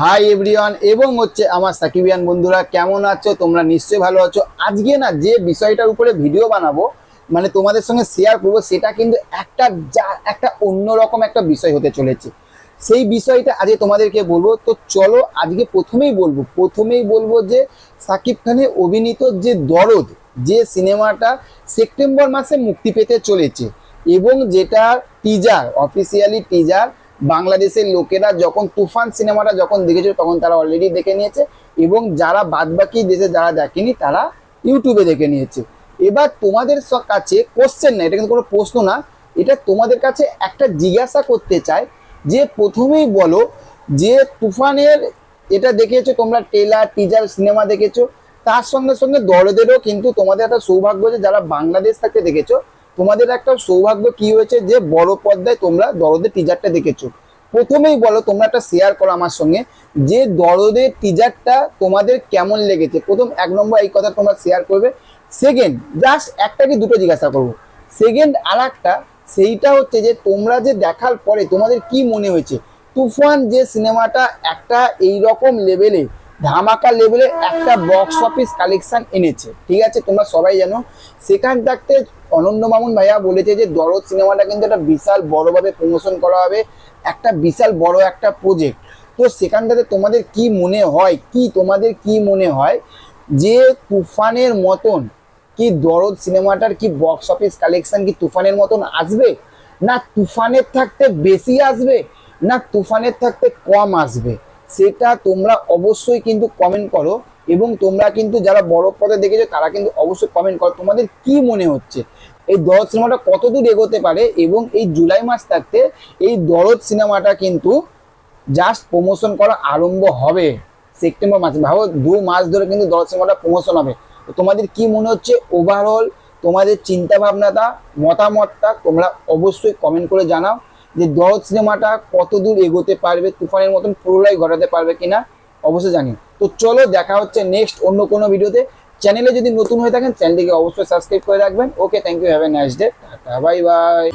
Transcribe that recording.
Hi everyone, এবং হচ্ছে আমার সাকিবিয়ান বন্ধুরা, কেমন আছো? তোমরা নিশ্চয়ই ভালো আছো। আজকে না, যে বিষয়টার উপরে ভিডিও বানাবো মানে তোমাদের সঙ্গে শেয়ার করব, সেটা কিন্তু একটা যা, একটা অন্যরকম একটা বিষয় হতে চলেছে। সেই বিষয়টা আজকে তোমাদেরকে বলব। তো চলো, আজকে প্রথমেই বলব প্রথমেই বলব যে সাকিব খানের অভিনীত যে দরদ, যে সিনেমাটা সেপ্টেম্বর মাসে মুক্তি পেতে চলেছে, এবং যেটা টিজার অফিসিয়ালি টিজার বাংলাদেশের লোকেরা যখন তুফান সিনেমাটা যখন দেখেছিল, তখন তারা অলরেডি দেখে নিয়েছে। এবং যারা বাদবাকি দেশে যারা দেখেনি, তারা ইউটিউবে দেখে নিয়েছে। এবার তোমাদের কাছে কোশ্চেন না, এটা কিন্তু কোনো প্রশ্ন না, এটা তোমাদের কাছে একটা জিজ্ঞাসা করতে চাই, যে প্রথমেই বলো যে তুফানের এটা দেখেছ, তোমরা টেলার টিজার সিনেমা দেখেছ, তার সঙ্গে সঙ্গে দরদেরও কিন্তু তোমাদের একটা সৌভাগ্য যে যারা বাংলাদেশ থেকে দেখেছ তোমাদের একটা সৌভাগ্য কি হয়েছে যে বড় পর্দায় তোমরা দরদের টিজারটা দেখেছ। প্রথমেই বলো, তোমরা একটা শেয়ার করো আমার সঙ্গে যে দরদের টিজারটা তোমাদের কেমন লেগেছে। প্রথম এক নম্বর এই কথা তোমরা শেয়ার করবে। সেকেন্ড জাস্ট একটা কি দুটো জিজ্ঞাসা করব। সেকেন্ড আর একটা সেইটা হচ্ছে যে তোমরা যে দেখার পরে তোমাদের কি মনে হয়েছে? তুফান যে সিনেমাটা একটা এই রকম লেভেলে ধামাকা লেভেলের একটা বক্স অফিস কালেকশন এনেছে। ঠিক আছে? তোমরা সবাই জানো। সেখান থাকতে অনন্য মামুন ভাইয়া বলেছে যে, দরদ সিনেমাটা কিন্তু একটা বিশাল বড়ভাবে প্রমোশন করা হবে। একটা বিশাল বড় একটা প্রজেক্ট তো সেখানটাতে তোমাদের কি মনে হয়? কি তোমাদের কি মনে হয়? যে তুফানের মতন কি দরদ সিনেমাটার কি বক্স অফিস কালেকশন কি তুফানের মতন আসবে? না তুফানের থাকতে বেশি আসবে? না তুফানের থাকতে কম আসবে? সেটা তোমরা অবশ্যই কিন্তু কমেন্ট করো এবং তোমরা কিন্তু যারা বড় পদে দেখেছ, তারা কিন্তু অবশ্যই কমেন্ট করো। তোমাদের কি মনে হচ্ছে? এই দরদ সিনেমাটা কতদূর এগোতে পারে এবং এই জুলাই মাস থাকতে এই দরদ সিনেমাটা কিন্তু জাস্ট প্রমোশন করা আরম্ভ হবে সেপ্টেম্বর মাসে। ভাবো, দু মাস ধরে কিন্তু দরদ সিনেমাটা প্রমোশন হবে। তো তোমাদের কি মনে হচ্ছে? ওভারঅল তোমাদের চিন্তা ভাবনাটা মতামতটা তোমরা অবশ্যই কমেন্ট করে জানাও। যে দরদ সিনেমাটা কত দূর এগোতে পারবে, তুফানের মতন প্রলয় ঘটাতে পারবে কিনা, অবশ্যই জানি। তো চলো দেখা হচ্ছে নেক্সট অন্য কোনো ভিডিওতে। চ্যানেলে যদি নতুন হয়ে থাকেন চ্যানেলটিকে অবশ্যই সাবস্ক্রাইব করে রাখবেন। Okay thank you have a nice day tata bye bye